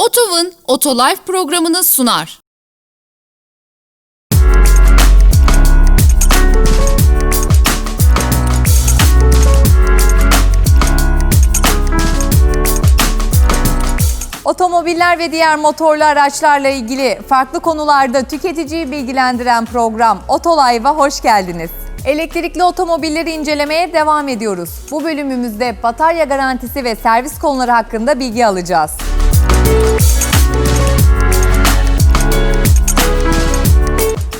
Otov'un Otolife programını sunar. Otomobiller ve diğer motorlu araçlarla ilgili farklı konularda tüketiciyi bilgilendiren program Otolive'a hoş geldiniz. Elektrikli otomobilleri incelemeye devam ediyoruz. Bu bölümümüzde batarya garantisi ve servis konuları hakkında bilgi alacağız.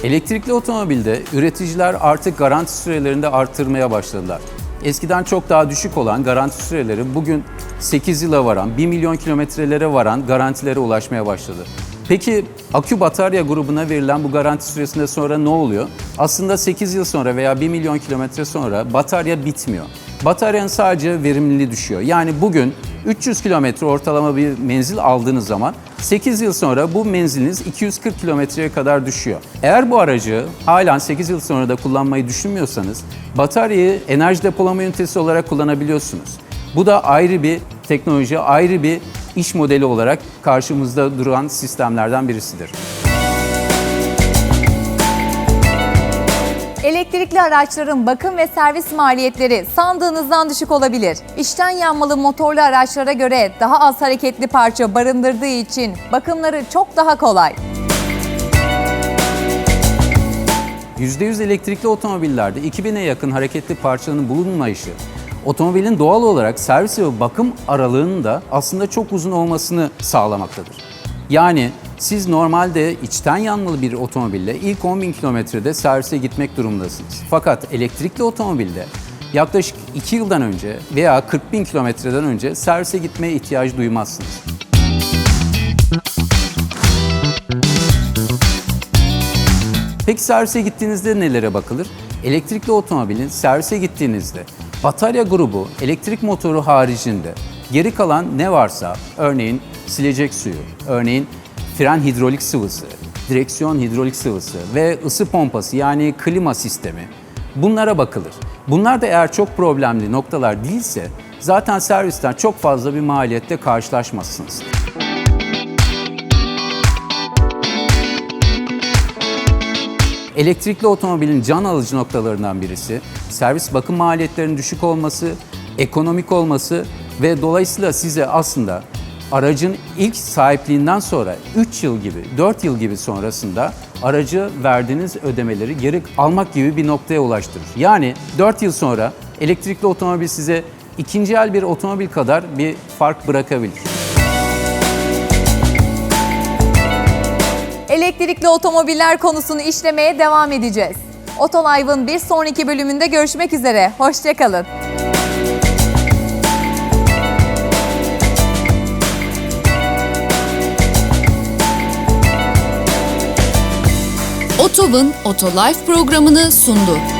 Elektrikli otomobilde üreticiler artık garanti sürelerini de arttırmaya başladılar. Eskiden çok daha düşük olan garanti süreleri bugün 8 yıla varan, 1 milyon kilometrelere varan garantilere ulaşmaya başladı. Peki akü batarya grubuna verilen bu garanti süresinde sonra ne oluyor? Aslında 8 yıl sonra veya 1 milyon kilometre sonra batarya bitmiyor. Bataryanın sadece verimliliği düşüyor. Yani bugün 300 kilometre ortalama bir menzil aldığınız zaman 8 yıl sonra bu menziliniz 240 kilometreye kadar düşüyor. Eğer bu aracı halen 8 yıl sonra da kullanmayı düşünmüyorsanız bataryayı enerji depolama ünitesi olarak kullanabiliyorsunuz. Bu da ayrı bir teknoloji, ayrı bir iş modeli olarak karşımızda duran sistemlerden birisidir. Elektrikli araçların bakım ve servis maliyetleri sandığınızdan düşük olabilir. İçten yanmalı motorlu araçlara göre daha az hareketli parça barındırdığı için bakımları çok daha kolay. %100 elektrikli otomobillerde 2000'e yakın hareketli parçanın bulunmayışı, otomobilin doğal olarak servis ve bakım aralığının da aslında çok uzun olmasını sağlamaktadır. Yani siz normalde içten yanmalı bir otomobille ilk 10.000 kilometrede servise gitmek durumundasınız. Fakat elektrikli otomobilde yaklaşık 2 yıldan önce veya 40.000 kilometreden önce servise gitmeye ihtiyaç duymazsınız. Peki servise gittiğinizde nelere bakılır? Elektrikli otomobilin servise gittiğinizde batarya grubu elektrik motoru haricinde geri kalan ne varsa örneğin silecek suyu, örneğin fren hidrolik sıvısı, direksiyon hidrolik sıvısı ve ısı pompası yani klima sistemi bunlara bakılır. Bunlar da eğer çok problemli noktalar değilse zaten servisten çok fazla bir maliyette karşılaşmazsınız. Elektrikli otomobilin can alıcı noktalarından birisi servis bakım maliyetlerinin düşük olması, ekonomik olması ve dolayısıyla size aslında aracın ilk sahipliğinden sonra 3 yıl gibi, 4 yıl gibi sonrasında aracı verdiğiniz ödemeleri geri almak gibi bir noktaya ulaştırır. Yani 4 yıl sonra elektrikli otomobil size ikinci el bir otomobil kadar bir fark bırakabilir. Elektrikli otomobiller konusunu işlemeye devam edeceğiz. Otolive'ın bir sonraki bölümünde görüşmek üzere. Hoşçakalın. Otov'un Otolife programını sundu.